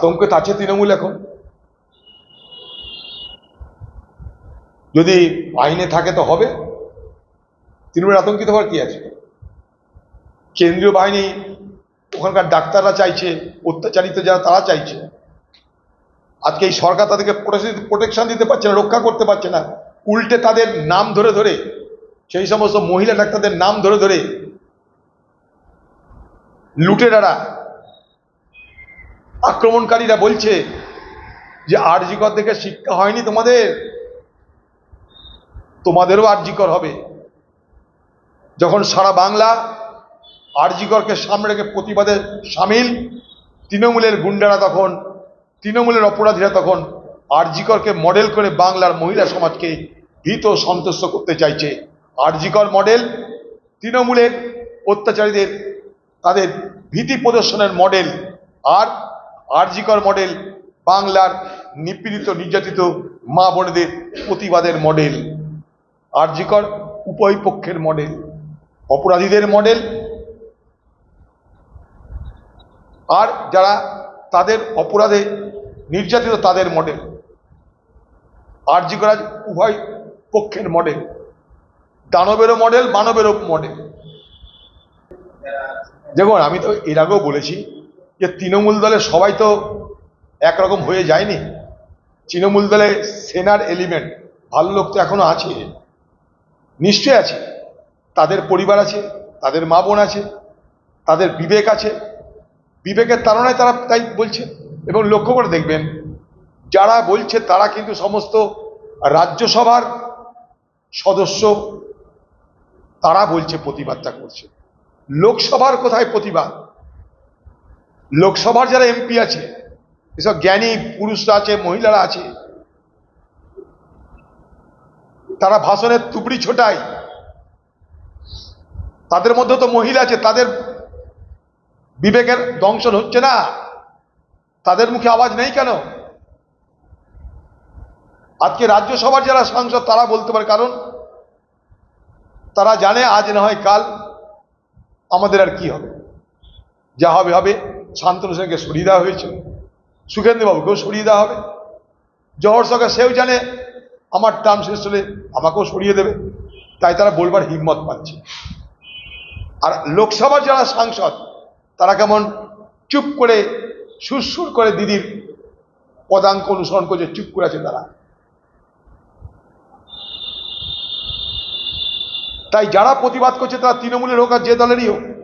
আতঙ্কে আছে তৃণমূল এখন। যদি আইনে থাকে তো হবে। তৃণমূলের আতঙ্কিত হওয়ার কি আছে? কেন্দ্রীয় বাহিনী, ওখানকার ডাক্তাররা চাইছে, অত্যাচারিত যারা, তারা চাইছে। আজকে এই সরকার তাদেরকে প্রোটেকশন দিতে পারছে না, রক্ষা করতে পারছে না। উল্টে তাদের নাম ধরে ধরে, সেই সমস্ত মহিলা ডাক্তারদের নাম ধরে ধরে লুটেরারা আক্রমণকারীরা বলছে যে আরজিকর থেকে শিক্ষা হয়নি তোমাদের। তোমাদেরও আরজিকর হবে। যখন সারা বাংলা আরজিকরকে সামনে রেখে প্রতিবাদে সামিল, তৃণমূলের গুন্ডারা তখন, তৃণমূলের অপরাধীরা তখন আরজিকরকে মডেল করে বাংলার মহিলা সমাজকে ভীত সন্তুষ্ট করতে চাইছে। আরজিকর মডেল, তৃণমূলের অত্যাচারীদের তাদের ভীতি প্রদর্শনের মডেল আর আরজিকর মডেল, বাংলার নিপীড়িত নির্যাতিত মা বোনেদের প্রতিবাদের মডেল। আরজিকর উভয় পক্ষের মডেল, অপরাধীদের মডেল। আর যারা তাদের অপরাধে নির্যাতিত তাদের মডেল, আরজিকর উভয় পক্ষের মডেল। দানবেরও মডেল, মানবেরও মডেল। দেখুন, আমি তো এর আগেও বলেছি যে তৃণমূল দলের সবাই তো একরকম হয়ে যায়নি। তৃণমূল দলে সেনার এলিমেন্ট ভালো লোক তো এখনও আছে। নিশ্চয় আছে। তাদের পরিবার আছে, তাদের মা বোন আছে, তাদের বিবেক আছে। বিবেকের তাড়নায় তারা তাই বলছে। এবং লক্ষ্য করে দেখবেন, যারা বলছে তারা কিন্তু সমস্ত রাজ্যসভার সদস্য, তারা বলছে প্রতিবাদটা করছে। লোকসভার কোথায় প্রতিবাদ? লোকসভার যারা এমপি আছে, এসব জ্ঞানী পুরুষরা আছে, মহিলারা আছে, তারা ভাষণের তুবড়ি ছোটায়। তাদের মধ্যে তো মহিলা আছে, তাদের বিবেকের দংশন হচ্ছে না। তাদের মুখে আওয়াজ নেই কেন? আজকে রাজ্যসভার যারা সাংসদ, তারা বলতে পারে, কারণ তারা জানে আজ না হয় কাল আমাদের আর কি হবে। যা হবে হবে। শান্তনু সেনকে সরিয়ে দেওয়া হয়েছে সুখেন্দ্রবাবুকেও সরিয়ে দেওয়া হবে। জহর সরকার সেও জানে আমার টার্ম শেষ হলে আমাকেও সরিয়ে দেবে। তাই তারা বলবার হিম্মত পাচ্ছে। আর লোকসভার যারা সাংসদ, তারা কেমন চুপ করে, সুরসুর করে দিদির পদাঙ্ক অনুসরণ করছে, চুপ করে আছে তারা। তাই যারা প্রতিবাদ করছে, তারা তৃণমূলের হোক আর যে দলেরই হোক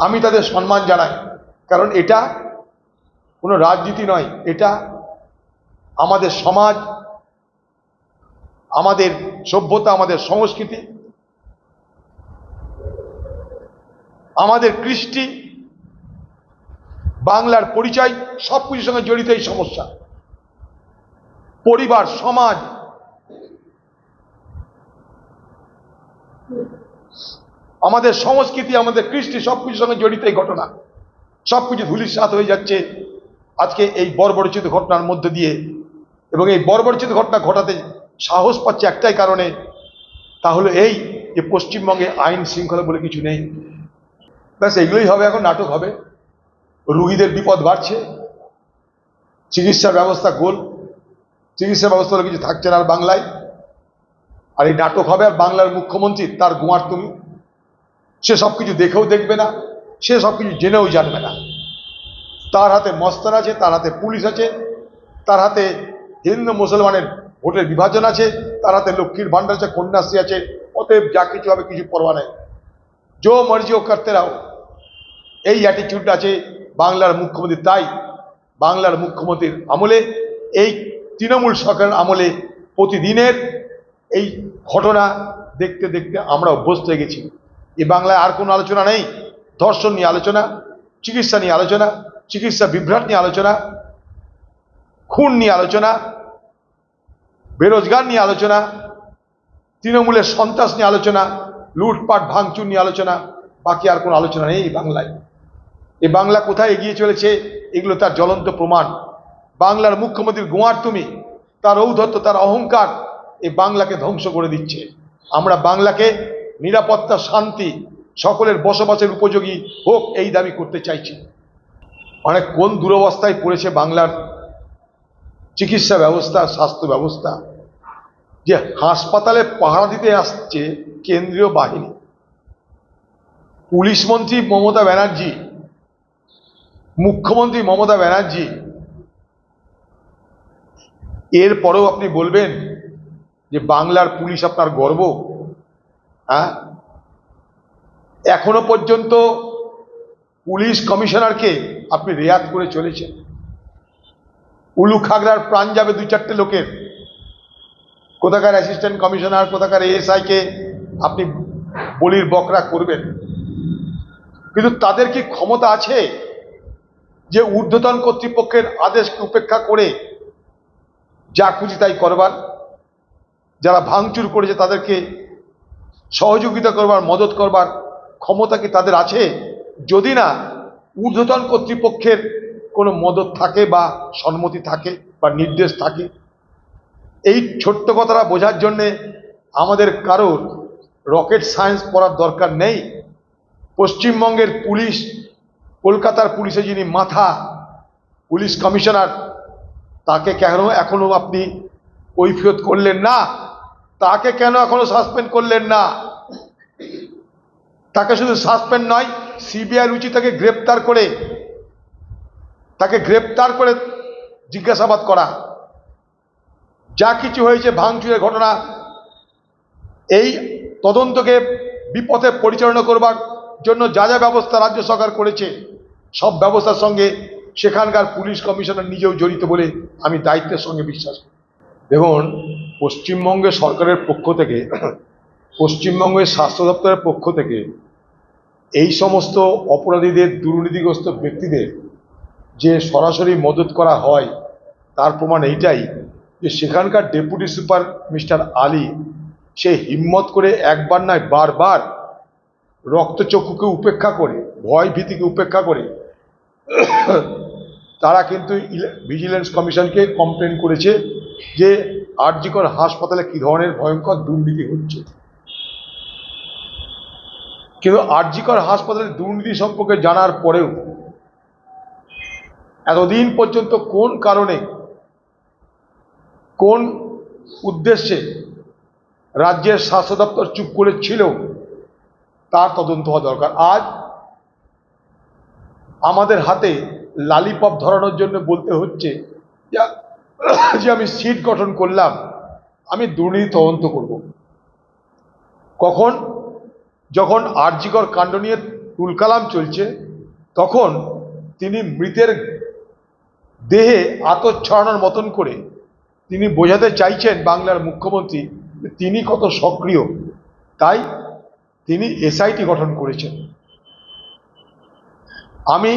আমি তাদের সম্মান জানাই। কারণ এটা কোনো রাজনীতি নয়, এটা আমাদের সমাজ, আমাদের সভ্যতা, আমাদের সংস্কৃতি, আমাদের কৃষ্টি, বাংলার পরিচয় সব কিছুর সঙ্গে জড়িত এই সমস্যা। পরিবার, সমাজ আমাদের সংস্কৃতি, আমাদের কৃষ্টি সব কিছুর সঙ্গে জড়িত এই ঘটনা। সব কিছু ধুলিসাত হয়ে যাচ্ছে। আজকে এই বর্বরচিত ঘটনার মধ্যে দিয়ে এবং এই বর্বরচিত ঘটনা ঘটাতে সাহস পাচ্ছে একটাই কারণে তাহলে এই যে পশ্চিমবঙ্গে আইন শৃঙ্খলা বলে কিছু নেই। ব্যাস, এগুলোই হবে এখন, নাটক হবে। রুগীদের বিপদ বাড়ছে। চিকিৎসা ব্যবস্থা গোল। চিকিৎসা ব্যবস্থা কিছু থাকছে না আর বাংলায়। আর এই নাটক হবে আর বাংলার মুখ্যমন্ত্রী তার গুয়ার তুমি। সে সব কিছু দেখেও দেখবে না, সে সব কিছু জেনেও জানবে না। তার হাতে মস্তান আছে, তার হাতে পুলিশ আছে, তার হাতে হিন্দু মুসলমানের ভোটের বিভাজন আছে, তার হাতে লক্ষ্মীর ভাণ্ডার আছে, কন্যাশ্রী আছে, অতএব যা কিছু হবে কিছু পরোয়া নেই। জো মর্জি ও করতে রাও। এই অ্যাটিটিউড আছে বাংলার মুখ্যমন্ত্রী, তাই বাংলার মুখ্যমন্ত্রীর আমলে, এই তৃণমূল সরকারের আমলে প্রতিদিনের এই ঘটনা দেখতে দেখতে আমরা অভ্যস্ত হয়ে গেছি। এ বাংলায় আর কোনো আলোচনা নেই। ধর্ষণ নিয়ে আলোচনা, চিকিৎসা নিয়ে আলোচনা, চিকিৎসা বিভ্রাট নিয়ে আলোচনা, খুন নিয়ে আলোচনা, বেরোজগার নিয়ে আলোচনা, তৃণমূলের সন্ত্রাস নিয়ে আলোচনা, লুটপাট, ভাঙচুর নিয়ে আলোচনা, বাকি আর কোনো আলোচনা নেই এই বাংলায়। এ বাংলা কোথায় এগিয়ে চলেছে এগুলো তার জ্বলন্ত প্রমাণ। বাংলার মুখ্যমন্ত্রীর গোয়ার তুমি, তার ঔদ্ধত্য, তার অহংকার এই বাংলাকে ধ্বংস করে দিচ্ছে। আমরা বাংলাকে নিরাপত্তা, শান্তি সকলের বসবাসের উপযোগী হোক এই দাবি করতে চাইছি। মানে কোন দুরবস্থায় পড়েছে বাংলার চিকিৎসা ব্যবস্থা, স্বাস্থ্য ব্যবস্থা? যে হাসপাতালে পাহারা দিতে আসছে কেন্দ্রীয় বাহিনী। পুলিশ মন্ত্রী মমতা ব্যানার্জি, মুখ্যমন্ত্রী মমতা ব্যানার্জি, এরপরেও আপনি বলবেন যে বাংলার পুলিশ আপনার গর্ব? হ্যাঁ? এখনও পর্যন্ত পুলিশ কমিশনারকে আপনি রেয়াত করে চলেছেন। উলু খাগড়ার প্রাণ যাবে দু চারটে লোকের। কোথাকার অ্যাসিস্ট্যান্ট কমিশনার কোথাকার এএসআইকে আপনি বলির বকরা করবেন। কিন্তু তাদের কি ক্ষমতা আছে যে ঊর্ধ্বতন কর্তৃপক্ষের আদেশকে উপেক্ষা করে যা খুশি তাই করবার? যারা ভাঙচুর করেছে তাদেরকে সহযোগিতা করবার, মদত করবার ক্ষমতা কি তাদের আছে? যদি না, ঊর্ধ্বতন কর্তৃপক্ষের কোনো মদত থাকে বা সম্মতি থাকে বা নির্দেশ থাকে, এই ছোট্ট কথাটা বোঝার জন্যে আমাদের কারোর রকেট সায়েন্স পড়ার দরকার নেই। পশ্চিমবঙ্গের পুলিশ, কলকাতার পুলিশে যিনি মাথা, পুলিশ কমিশনার, তাকে কেন এখনও আপনি কৈফিয়ত করলেন না? তাকে কেন এখনও সাসপেন্ড করলেন না? তাকে শুধু সাসপেন্ড নয় সিবিআই উচিত তাকে গ্রেপ্তার করে, তাকে গ্রেপ্তার করে জিজ্ঞাসাবাদ করা। যা কিছু হয়েছে, ভাঙচুরের ঘটনা, এই তদন্তকে বিপথে পরিচালনা করবার জন্য যা যা ব্যবস্থা রাজ্য সরকার করেছে, সব ব্যবস্থার সঙ্গে সেখানকার পুলিশ কমিশনার নিজেও জড়িত বলে আমি দায়িত্বের সঙ্গে বিশ্বাস করি। দেখুন পশ্চিমবঙ্গের সরকারের পক্ষ থেকে, পশ্চিমবঙ্গের স্বাস্থ্য দপ্তরের পক্ষ থেকে এই সমস্ত অপরাধীদের, দুর্নীতিগ্রস্ত ব্যক্তিদের যে সরাসরি মদত করা হয়, তার প্রমাণ এইটাই যে সেখানকার ডেপুটি সুপার মিস্টার আলী, সে হিম্মত করে একবার নয়, বারবার রক্তচক্ষুকে উপেক্ষা করে ভয় ভীতিকে উপেক্ষা করে, তারা কিন্তু ভিজিলেন্স কমিশনকে কমপ্লেন করেছে যে আরজিকর হাসপাতালে কী ধরনের ভয়ঙ্কর দুর্নীতি হচ্ছে? কিন্তু আরজিকর হাসপাতালের দুর্নীতি সম্পর্কে জানার পরেও এতদিন পর্যন্ত কোন কারণে, কোন উদ্দেশ্যে রাজ্যের স্বাস্থ্য দপ্তর চুপ করেছিল তার তদন্ত হওয়া দরকার। আজ আমাদের হাতে লালিপপ ধরানোর জন্য বলতে হচ্ছে, যে- যে আমি সিট গঠন করলাম, আমি দুর্নীতি তদন্ত করব। কখন? যখন আরজিকর কাণ্ড নিয়ে তুলকালাম চলছে, তখন তিনি মৃতের দেহে আতর ছড়ানোর মতন করে তিনি বোঝাতে চাইছেন বাংলার মুখ্যমন্ত্রী তিনি কত সক্রিয়। তাই তিনি এসআইটি গঠন করেছেন। আমি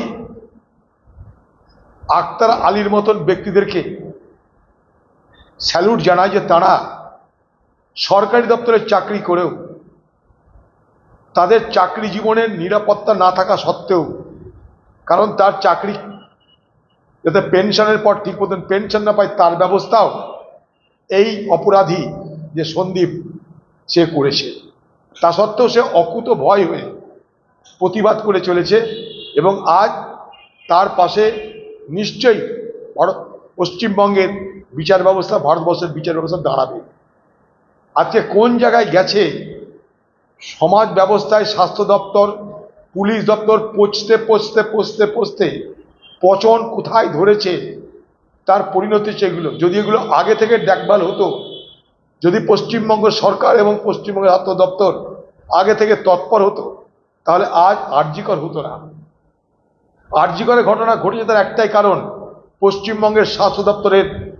আক্তার আলীর মতন ব্যক্তিদেরকে স্যালুট জানায় যে তারা সরকারি দপ্তরে চাকরি করেও, তাদের চাকরি জীবনের নিরাপত্তা না থাকা সত্ত্বেও, কারণ তার চাকরি যাতে পেনশনের পর ঠিক মতন পেনশন না পায় তার ব্যবস্থাও এই অপরাধী যে সন্দীপ, সে করেছে। তা সত্ত্বেও সে অকুত ভয় হয়ে প্রতিবাদ করে চলেছে এবং আজ তার পাশে নিশ্চয়ই পশ্চিমবঙ্গের বিচার ব্যবস্থা, ভারতবর্ষের বিচার ব্যবস্থা দাঁড়াবে। আজকে কোন জায়গায় গেছে? সমাজ ব্যবস্থায়, স্বাস্থ্য দপ্তর, পুলিশ দপ্তর পচতে পচতে পচতে পচতে পচন কোথায় ধরেছে? তার পরিণতি সেগুলো যদি এগুলো আগে থেকে দেখভাল হতো, যদি পশ্চিমবঙ্গ সরকার এবং পশ্চিমবঙ্গের স্বাস্থ্য দপ্তর আগে থেকে তৎপর হতো, তাহলে আজ আর্যিকর হতো না। আর্যিকরের ঘটনা ঘটেছে তার একটাই কারণ, পশ্চিমবঙ্গের স্বাস্থ্য দপ্তরের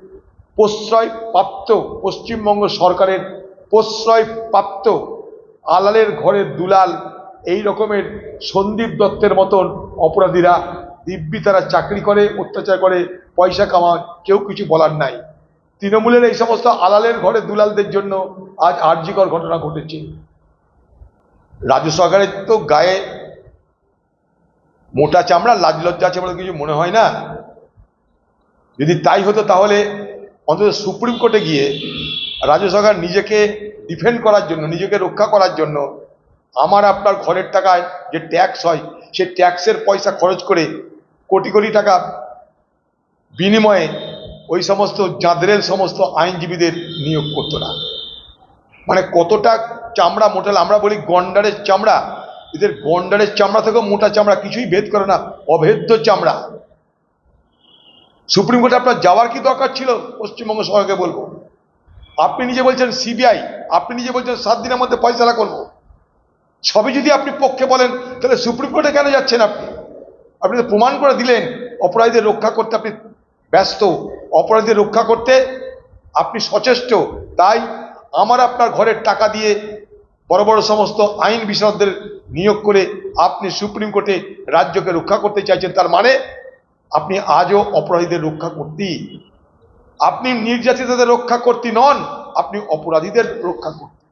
প্রশ্রয় প্রাপ্ত পশ্চিমবঙ্গ সরকারের প্রশ্রয় প্রাপ্ত আলালের ঘরের দুলাল এই রকমের সন্দীপ দত্তের মতন অপরাধীরা দিব্যি তারা চাকরি করে, অত্যাচার করে, পয়সা কামায়, কেউ কিছু বলার নাই। তৃণমূলের এই সমস্ত আলালের ঘরে দুলালদের জন্য আজ আর্যিকর ঘটনা ঘটেছে। রাজ্য সরকারের তো গায়ে মোটা চামড়া, লাজ লজ্জা আছে বলে কিছু মনে হয় না? যদি তাই হতো তাহলে অন্তত সুপ্রিম কোর্টে গিয়ে রাজ্য সরকার নিজেকে ডিফেন্ড করার জন্য, নিজেকে রক্ষা করার জন্য আমার আপনার ঘরের টাকায় যে ট্যাক্স হয়, সে ট্যাক্সের পয়সা খরচ করে কোটি কোটি টাকা বিনিময়ে ওই সমস্ত জাঁদরেল সমস্ত আইনজীবীদের নিয়োগ করতো না। মানে কতটা চামড়া মোটাল আমরা বলি গন্ডারের চামড়া, এদের গন্ডারের চামড়া থেকেও মোটা চামড়া, কিছুই ভেদ করে না, অভেদ্য চামড়া। সুপ্রিম কোর্টে আপনার যাওয়ার কি দরকার ছিল? পশ্চিমবঙ্গ সরকারকে বলব। আপনি নিজে বলছেন সিবিআই, আপনি নিজে বলছেন সাত দিনের মধ্যে ফয়সালা করব। সবই যদি আপনি পক্ষে বলেন, তাহলে সুপ্রিম কোর্টে কেন যাচ্ছেন আপনি? আপনি তো প্রমাণ করে দিলেন, অপরাধীদের রক্ষা করতে আপনি ব্যস্ত। অপরাধীদের রক্ষা করতে আপনি সচেষ্ট। তাই আমার আপনার ঘরের টাকা দিয়ে বড় বড় সমস্ত আইন বিশারদদের নিয়োগ করে আপনি সুপ্রিম কোর্টে রাজ্যকে রক্ষা করতে চাইছেন, তার মানে আপনি আজও অপরাধীদের রক্ষা করতেই আপনি নির্যাতিতদের রক্ষা করতে নন, আপনি অপরাধীদের রক্ষা করতে।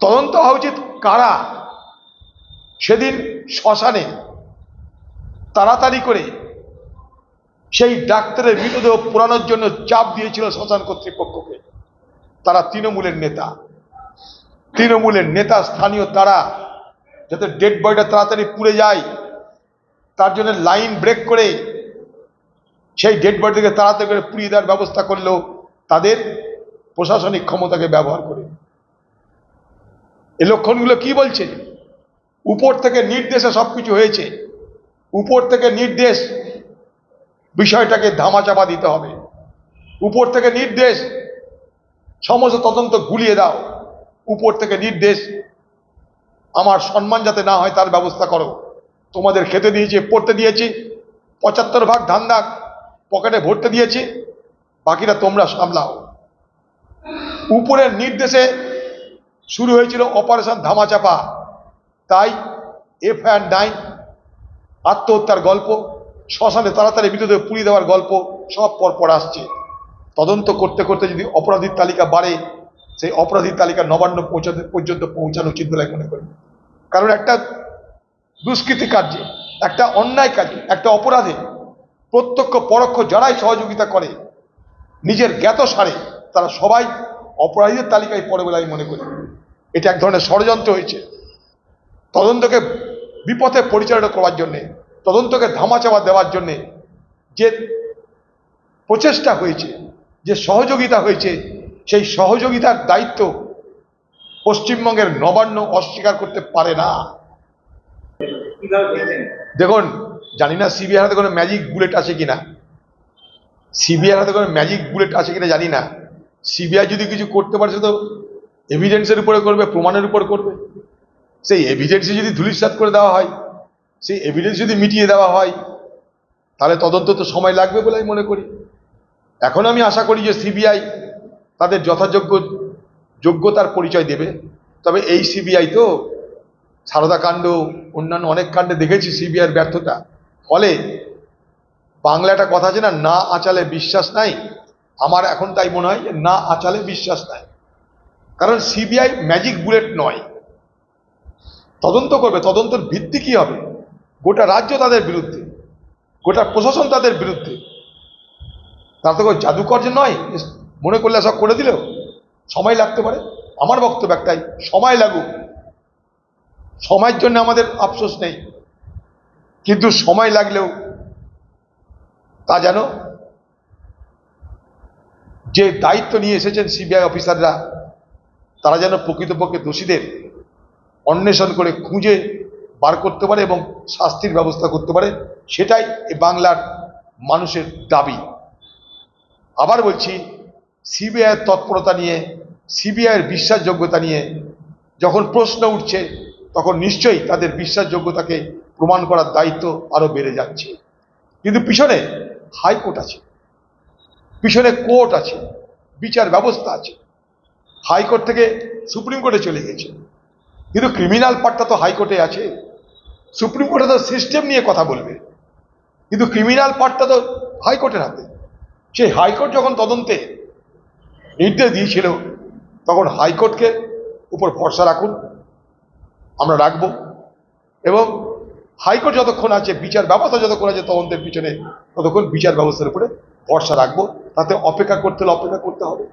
তদন্ত হওয়া উচিত কারা? সেদিন শ্মশানে তাড়াতাড়ি করে সেই ডাক্তারের মৃতদেহ পোড়ানোর জন্য চাপ দিয়েছিল শ্মশান কর্তৃপক্ষকে। তারা তৃণমূলের নেতা। তৃণমূলের নেতা, স্থানীয় তারা, যাতে ডেড বয়টা তাড়াতাড়ি পুড়ে যায়। তার জন্য লাইন ব্রেক করে সেই ডেড বডিকে তাড়াতাড়ি করে পুড়িয়ে দেওয়ার ব্যবস্থা করল তাদের প্রশাসনিক ক্ষমতাকে ব্যবহার করে। এ লক্ষণগুলো কি বলছে? উপর থেকে নির্দেশে সবকিছু হয়েছে। উপর থেকে নির্দেশ বিষয়টাকে ধামাচাপা দিতে হবে। উপর থেকে নির্দেশ সমস্ত তদন্ত গুলিয়ে দাও। উপর থেকে নির্দেশ, আমার সম্মান যাতে না হয় তার ব্যবস্থা করো। তোমাদের খেতে দিয়েছি, পড়তে দিয়েছি, পঁচাত্তর ভাগ ধান্দা পকেটে ভরতে দিয়েছি, বাকিটা তোমরা সামলাও। উপরের নির্দেশে শুরু হয়েছিল অপারেশন ধামাচাপা। তাই এফ এফআইআর নাইন আত্মহত্যার গল্প, শ্মশানে তাড়াতাড়ি মৃতদেহ পুড়িয়ে দেওয়ার গল্প সব পরপর আসছে। তদন্ত করতে করতে যদি অপরাধীর তালিকা বাড়ে, সেই অপরাধীর তালিকা নবান্ন পৌঁছাতে পর্যন্ত পৌঁছানো উচিত বলে মনে করি। কারণ একটা দুষ্কৃতি কার্যে, একটা অন্যায় কাজে, একটা অপরাধে প্রত্যক্ষ, পরোক্ষ যারাই সহযোগিতা করে, নিজের জ্ঞাত সারে তারা সবাই অপরাধীদের তালিকায় পড়ে বলে আমি মনে করি। এটা এক ধরনের ষড়যন্ত্র হয়েছে। তদন্তকে বিপথে পরিচালনা করার জন্যে, তদন্তকে ধামাচাপা দেওয়ার জন্যে যে প্রচেষ্টা হয়েছে, যে সহযোগিতা হয়েছে, সেই সহযোগিতার দায়িত্ব পশ্চিমবঙ্গের নবান্ন অস্বীকার করতে পারে না। দেখুন, জানি না সিবিআই হাতে কোনো ম্যাজিক বুলেট আছে কিনা। সিবিআই হাতে কোনো ম্যাজিক বুলেট আছে কিনা জানি না। সিবিআই যদি কিছু করতে পারছে তো এভিডেন্সের উপরে করবে, প্রমাণের উপর করবে। সেই এভিডেন্সে যদি ধুলিসাৎ করে দেওয়া হয়, সেই এভিডেন্স যদি মিটিয়ে দেওয়া হয়, তাহলে তদন্ত তো সময় লাগবে বলে আমি মনে করি। এখন আমি আশা করি যে সিবিআই তাদের যথাযোগ্য যোগ্যতার পরিচয় দেবে। তবে এই সিবিআই তো সারদা কাণ্ড, অন্যান্য অনেক কাণ্ডে দেখেছি সিবিআইয়ের ব্যর্থতা। ফলে বাংলা একটা কথা আছে না না আচালে বিশ্বাস নাই। আমার এখন তাই মনে হয় যে না আচালে বিশ্বাস নাই। কারণ সিবিআই ম্যাজিক বুলেট নয়। তদন্ত করবে, তদন্তের ভিত্তি কি হবে? গোটা রাজ্য তাদের বিরুদ্ধে, গোটা প্রশাসন তাদের বিরুদ্ধে। তার তো জাদুকর যে নয়, মনে করলে সব করে দিলেও সময় লাগতে পারে। আমার বক্তব্য একটাই, সময় লাগুক। সময়ের জন্য আমাদের আফসোস নেই। কিন্তু সময় লাগলেও তা যেন যে দায়িত্ব নিয়ে এসেছেন সিবিআই অফিসাররা, তারা যেন প্রকৃতপক্ষে দোষীদের অন্বেষণ করে খুঁজে বার করতে পারে এবং শাস্তির ব্যবস্থা করতে পারে, সেটাই এই বাংলার মানুষের দাবি। আবার বলছি, সিবিআইয়ের তৎপরতা নিয়ে, সিবিআইয়ের বিশ্বাসযোগ্যতা নিয়ে যখন প্রশ্ন উঠছে তখন নিশ্চয়ই তাদের বিশ্বাসযোগ্যতাকে প্রমাণ করার দায়িত্ব আরও বেড়ে যাচ্ছে। কিন্তু পিছনে হাইকোর্ট আছে, পিছনে কোর্ট আছে, বিচার ব্যবস্থা আছে। হাইকোর্ট থেকে সুপ্রিম কোর্টে চলে গেছে। কিন্তু ক্রিমিনাল পার্টটা তো হাইকোর্টে আছে। সুপ্রিম কোর্টে তো সিস্টেম নিয়ে কথা বলবে। কিন্তু ক্রিমিনাল পার্টটা তো হাইকোর্টের হাতে। সেই হাইকোর্ট যখন তদন্তে নির্দেশ দিয়েছিল, তখন হাইকোর্টকে উপর ভরসা রাখুন। আমরা রাখব। এবং হাইকোর্ট যতক্ষণ আছে, বিচার ব্যবস্থা যতক্ষণ আছে, তদন্তের পিছনে ততক্ষণ বিচার ব্যবস্থার উপরে ভরসা রাখব। তাতে অপেক্ষা করতে হলে অপেক্ষা করতে হবে।